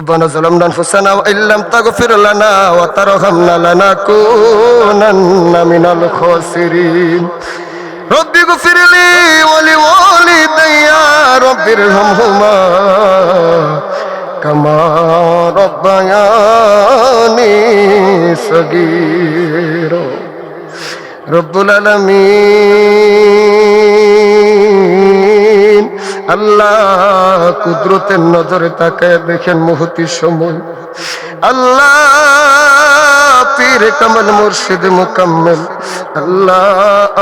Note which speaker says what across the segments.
Speaker 1: ربنا ظلمنا انفسنا وان لم تغفر لنا وترحمنا لنكونن من الخاسرين رب اغفر لي ولوالدي رب ارحمهما كما ربياني صغيرا رب العالمين আল্লাহ, কুদরতের নজরে তাকায় দেখেন মুহূর্তের সময়। আল্লাহ, পীর কামাল, মুর্শিদ মুকাম্মেল। আল্লাহ,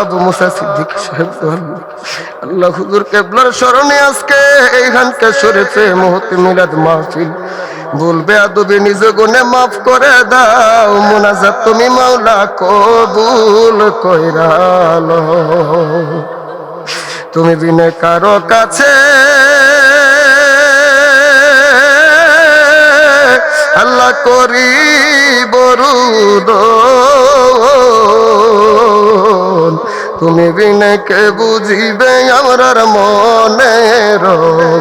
Speaker 1: আবু মুসা সিদ্দিক সাহেব আল্লাহ হুজুর কেবলার স্মরণে আজকে এইখানকে সরেছে মুহূর্তে মিলাদ মাহফিল। বলবে আদবে নিজ গুণে মাফ করে দাও, মোনাজাত তুমি মাওলা কবুল কইরালো তুমি বিনে কারও কাছে। আল্লাহ করি বরুদ তুমি বিনে কে বুঝিবে আমরার মনে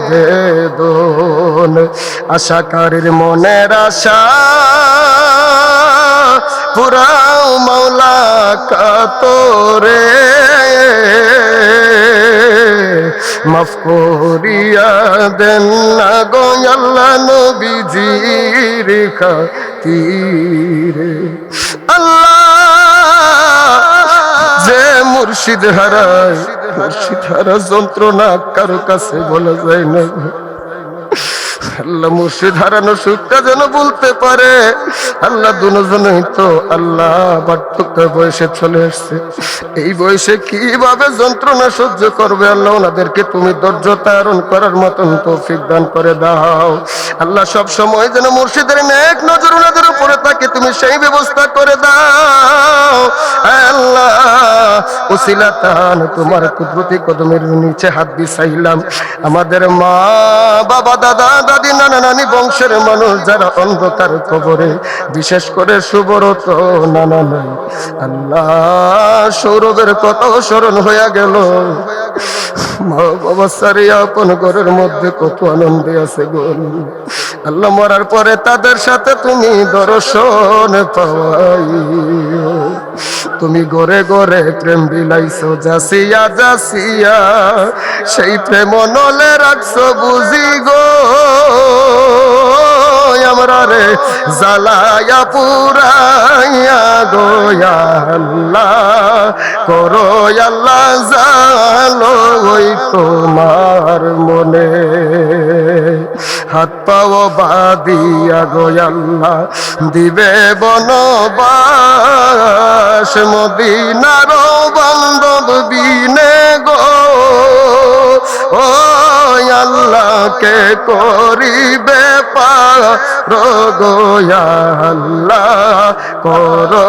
Speaker 1: বেদন আশাকারীর মনের আশা। পুরাও মাওলা কাতরে। মাফ করিয়া দেন না গো আল্লাহ নবীজির খাতিরে আল্লাহ যে মুর্শিদ হারায় মুর্শিদ হারা যন্ত্রণা কারও কাছে বলা যায় না। আল্লাহ মুর্শিদ হারানো সুখটা যেন বলতে পারে। আল্লাহ দুজনেই তো আল্লাহ বার্ধক্য বয়সে চলে এসছে। এই বয়সে কীভাবে যন্ত্রণা সহ্য করবে? আল্লাহ ওনাদেরকে তুমি ধৈর্য ধারণ করার মতন তৌফিক দান করে দাও। আল্লাহ সব সময় যেন মুর্শিদের নেক নজর ওনাদের উপরে থাকে, তুমি সেই ব্যবস্থা করে দাও। আল্লাহ উসিলা তান তোমার কুদরতি কদমের নিচে হাত বিছাইলাম। আমাদের মা, বাবা, দাদা দাদি নানা নানি বংশের মানুষ যারা অন্ধকার কবরে, বিশেষ করে সুবরত নানা নাই আল্লাহ, সৌরভের কত স্মরণ হইয়া গেল। আপন ঘরের মধ্যে কত আনন্দে আছে গো। আল্লাহ মরার পরে তাদের সাথে তুমি দর্শন পাওয়াই। তুমি গড়ে গড়ে প্রেম বিলাইছো যাসিয়া যাসিয়া সেই প্রেম নলে রাখছো, বুঝি গো। আমরা রে জালায়া পুরাইয়া গোয়া আল্লাহ। করো, আল্লাহ জালো ওই তোমার মনে। হাত পাও বাদিয়া গো আল্লাহ, দিবে বনবাস মদিনার বান্ধব বিনে গো। ও আল্লাহকে করিবে রোগোয়া আল্লাহ, করো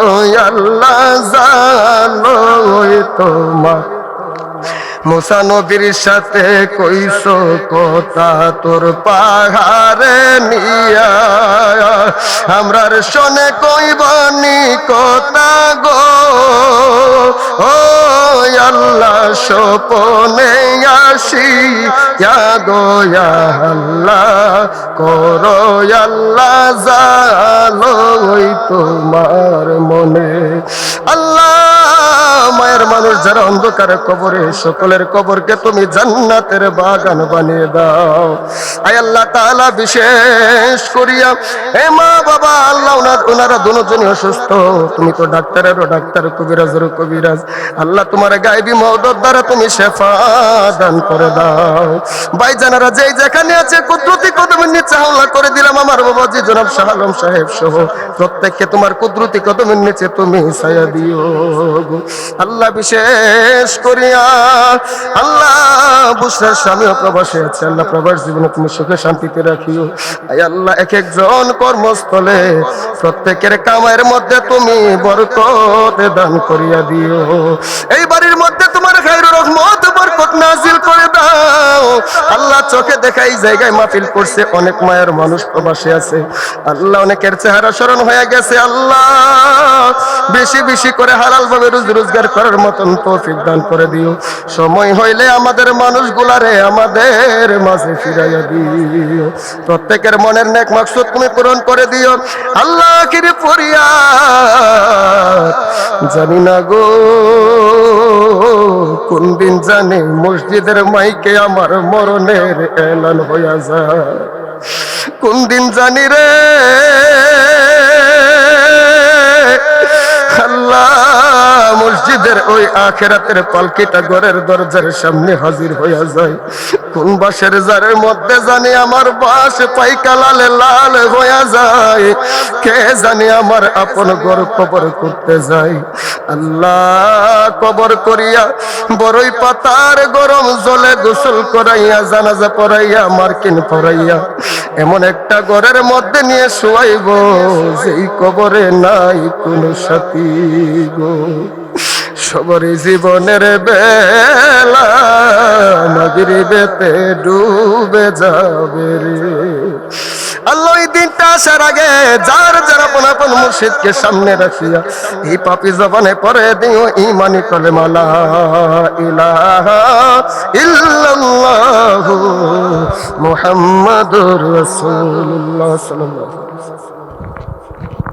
Speaker 1: আল্লাহ জানো তোমার মুসা নবীর সাথে কইসো কথা, তোর পাহাড়ে নিয়া। আমরার শোনে কইবানি কথা গো। ও আল্লাহ সপনে আসি। গো আল্লাহ, করো আল্লাহ ওই তোমার মনে আল্লাহ মায়ের মানুষ যারা অন্ধকারে কবরে, সকলের কবরকে তুমি জান্নাতের বাগান বানিয়ে দাও। আয় আল্লাহ তাআলা, বিশেষ করিয়া হে মা বাবা, আল্লাহ ওনার, ওনারা দুজনই অসুস্থ। তুমি তো ডাক্তারেরও ডাক্তার, কবিরাজেরও কবিরাজ। আল্লাহ তোমার গায়েবী মহদত দ্বারা তুমি শেফা দান করে দাও। ভাই জানারা যেই যেখানে আছে, কুদরতি কদমের নিচে হামলা করে দিলাম আমার বাবাজি জনাব শাহ আলম সাহেব সহ। প্রত্যেককে তোমার কুদরতি কদমের নিচে তুমি ছায়া দিও গো। আল্লাহ বিশেষ করিয়া আল্লাহ বুসরার স্বামী প্রবাসে আছে, আল্লাহ প্রবাস জীবনে তুমি সুখে শান্তিতে রাখিও। আয় আল্লাহ, এক একজন কর্মস্থলে প্রত্যেকের কামের মধ্যে তুমি বরকত দান করিয়া দিও। এই বাড়ির মধ্যে তোমার খাইর রহমত বরকত নাজিল করে দাও। আল্লাহ চোখে দেখা এই জায়গায় মাহফিল করছে, অনেক মায়ের মানুষ প্রবাসী আছে। আল্লাহ অনেকের চেহারা স্মরণ হয়ে গেছে, আল্লাহ। বেশি বেশি করে হালাল ভাবে রোজ রোজগার করার মতন তৌফিক দান করে দিও। সময় হইলে আমাদের মানুষগুলারে আমাদের মাঝে ফিরাইয়া দিও। প্রত্যেকের মনের নেক মাকসুদ তুমি পূরণ করে দিও। আল্লাহ কিরে পড়িয়া জানি না গো। কোন দিন জানি মসজিদের মাইকে আমার মরণের এলান হইয়া যায়। কোন দিন জানি রে? মসজিদের ওই আখেরাতের পালকিটা ঘরের দরজার সামনে হাজির হইয়া যায়। কোন বাসের জারের মধ্যে জানি আমার বাস পাইকা লালে লাল হইয়া যায়। কে জানি আমার আপন ঘর কবর করতে যায়। আল্লাহ কবর করিয়া বড়ই পাতার গরম জলে গোসল করাইয়া জানাজা পড়াইয়া মার্কিন পড়াইয়া এমন একটা ঘরের মধ্যে নিয়ে শোয়াইব যেই কবরে নাই কোনো সাথী গো। সবরই জীবনের বেলা মাগরিবেতে ডুবে যাবে রে। আল্লাহ এই দিনটা আসার আগে যার যার আপন আপন মুর্শিদকে সামনে রাখিয়া এই পাপি জবানে পরে দিও, ইমানি কলে মালা ইলাহা ইল্লাল্লাহু মুহাম্মাদুর রাসূলুল্লাহ সাল্লাল্লাহু আলাইহি